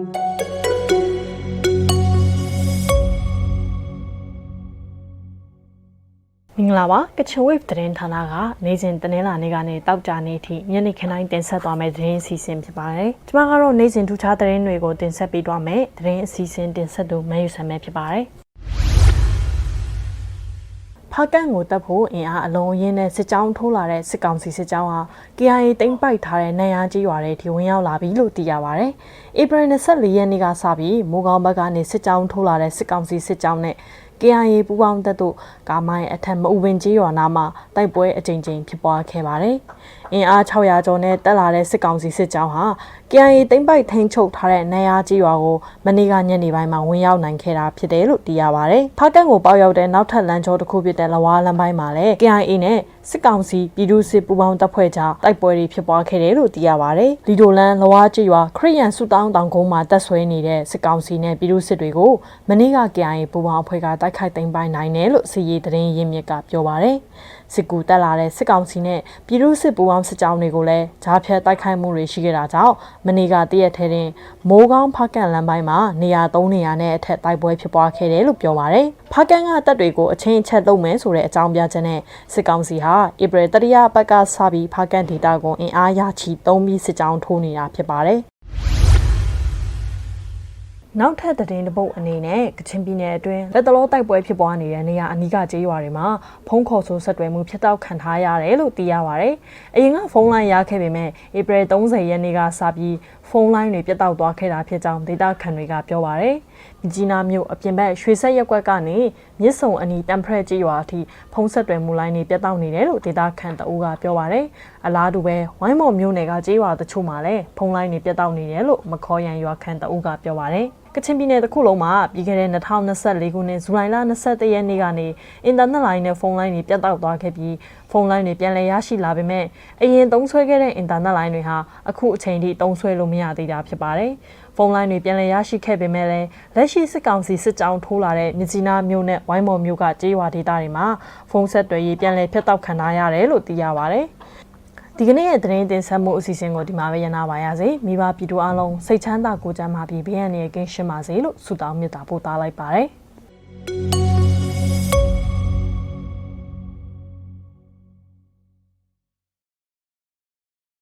မင်္ဂလာပါကချင် wave သတင်းဌာနကနေ့စဉ်တနင်္လာနေ့ကနေတောက်ကြနေ့ထိညနေခင်းတိုင်းတင်ဆက်သွားမယ့်သတင်းအစီအစဉ်ဖြစ်ပါတယ်။ကျွန်မကတော့နေ့စဉ်ထူးခြားသတင်းတွေကိုတင်ဆက်ပေးသွားမယ်။သတင်းအစီအစဉ်တင်ဆက်သူမယူဆမဲဖြစ်ပါတယ်။ ဖားကန်ကိုတက်ဖို့အင်အားအလုံးအင်းနဲ့စစ်ကြောင်းထိုးလာတဲ့စစ်ကောင်စီစစ်ကြောင်းဟာ KIA တိမ့်ပိုက်ထားတဲ့နိုင်ရကြီးရွာတွေထိဝင်ရောက်လာပြီလို့သိရပါဗျ။ဧပြီ24ရက်နေ့ကစပြီးမိုးကောင်းဘက်ကနေစစ်ကြောင်းထိုးလာတဲ့စစ်ကောင်စီစစ်ကြောင်းနဲ့ KIA ပူးပေါင်းတပ်တို့ကာမိုင်းအထက်မအူပင်ကြီးရွာနာမှာတိုက်ပွဲအကြိမ်ကြိမ်ဖြစ်ပွားခဲ့ပါတယ်။အင်အား600ကျော်နဲ့တက်လာတဲ့စစ်ကောင်စီစစ်ကြောင်းဟာ KIA တိမ့်ပိုက်ထိန်းချုပ်ထားတဲ့နိုင်အားကြီးရွာကိုမနေ့ကညနေပိုင်းမှာဝင်ရောက်နိုင်ခဲ့တာဖြစ်တယ်လို့သိရပါတယ်။ဖားကန်ကိုပေါရောက်တဲ့နောက်ထပ်လမ်းကျောတစ်ခုဖြစ်တဲ့လဝါလမ်းပိုင်းမှာလည်း KIA နဲ့စစ်ကောင်စီပြည်သူစစ်ပူးပေါင်းတပ်ဖွဲ့ကြားတိုက်ပွဲတွေဖြစ်ပွားခဲ့တယ်လို့သိရပါတယ်။လီဒိုလန်လဝါကြီးရွာခရီးရန်စုတောင်းတောင်ကုန်းမှာတပ်ဆွဲနေတဲ့စစ်ကောင်စီနဲ့ပြည်သူစစ်တွေကိုမနေ့က KIA ပူးပေါင်းအဖွဲ့ကတိုက်ခိုက်သိမ်းပိုက်နိုင်တယ်လို့စီရေးသတင်းရင်းမြစ်ကပြောပါတယ်။စစ်ကူတက်လာတဲ့စစ်ကောင်စီနဲ့ပြည်သူစစ်ပူးပေါင်းစစ်ကြောင်းတွေကိုလည်းဂျားဖြတ်တိုက်ခိုက်မှုတွေရှိခဲ့တာကြောင့်မနေ့ကတရက်ထဲတွင်မိုးကောင်းဖကန်လမ်းပိုင်းမှာနေရာ၃နေရာနဲ့အထက်တိုက်ပွဲဖြစ်ပွားခဲ့တယ်လို့ပြောပါတယ်။ဖကန်ကတပ်တွေကိုအချင်းအချက်လုပ်မယ်ဆိုတဲ့အကြောင်းပြချက်နဲ့စစ်ကောင်စီဟာဧပြီတတိယပတ်ကစပြီးဖကန်ဒေတာကိုအင်အားရချီသုံးပြီးစစ်ကြောင်းထိုးနေတာဖြစ်ပါတယ်။နောက်ထပ်သတင်းတစ်ပုတ်အနေနဲ့ကချင်ပြည်နယ်အတွင်းလက်တလောတိုက်ပွဲဖြစ်ပွားနေတဲ့နေရာအနီးကကျေးရွာတွေမှာဖုန်းခေါ်ဆိုဆက်သွယ်မှုဖြစ်တော့ခံထားရတယ်လို့သိရပါဗျ။အရင်ကဖုန်းလိုင်းရခဲ့ပေမဲ့ဧပြီ30ရက်နေ့ကစပြီးဖုန်းလိုင်းတွေပြတ်တောက်သွားခဲ့တာဖြစ်ကြောင်းဒေတာခန်တွေကပြောပါဗျ။ မြကြီးနားမြို့အပြင်ဘက်ရွှေဆက်ရက်ကွက်ကနေမြစ်ဆုံအနီးတမ်ဖရက်ကျေးရွာအထိဖုန်းဆက်သွယ်မှုလိုင်းတွေပြတ်တောက်နေတယ်လို့ဒေတာခန်တအူးကပြောပါဗျ။အလားတူပဲဝိုင်းမော်မြို့နယ်ကကျေးရွာတချို့မှာလည်းဖုန်းလိုင်းတွေပြတ်တောက်နေတယ်လို့မခေါ်ရန်ရွာခန်တအူးကပြောပါဗျ။ကချင်ပြည်နယ်တစ်ခုလုံးမှာပြီးခဲ့တဲ့2024ခုနှစ်ဇူလိုင်လ22ရက်နေ့ကနေအင်တာနက်လိုင်းနဲ့ဖုန်းလိုင်းတွေပြတ်တောက်သွားခဲ့ပြီးဖုန်းလိုင်းတွေပြန်လည်ရရှိလာပေမဲ့အရင်သုံးဆွဲခဲ့တဲ့အင်တာနက်လိုင်းတွေဟာအခုအချိန်ထိသုံးဆွဲလို့မရသေးတာဖြစ်ပါတယ်။ဖုန်းလိုင်းတွေပြန်လည်ရရှိခဲ့ပေမဲ့လည်းလက်ရှိစစ်ကောင်စီစစ်ကြောင်းထိုးလာတဲ့မြစီနာမြို့နဲ့ဝိုင်းမော်မြို့ကကျေးရွာဒေသတွေမှာဖုန်းဆက်တွေရေးပြန်လည်ဖျက်တောက်ခံထားရတယ်လို့သိရပါတယ်။ ဒီကနေ့ရဲ့သတင်းတင်ဆက်မှုအစီအစဉ်ကိုဒီမှာပဲရနာပါရစေမိဘပြည်သူအလုံးစိတ်ချမ်းသာကိုယ်ကျန်းမာပြီးဘေးရန်ရဲ့ကင်းရှင်းပါစေလို့ဆုတောင်းမေတ္တာပို့သလိုက်ပါတယ်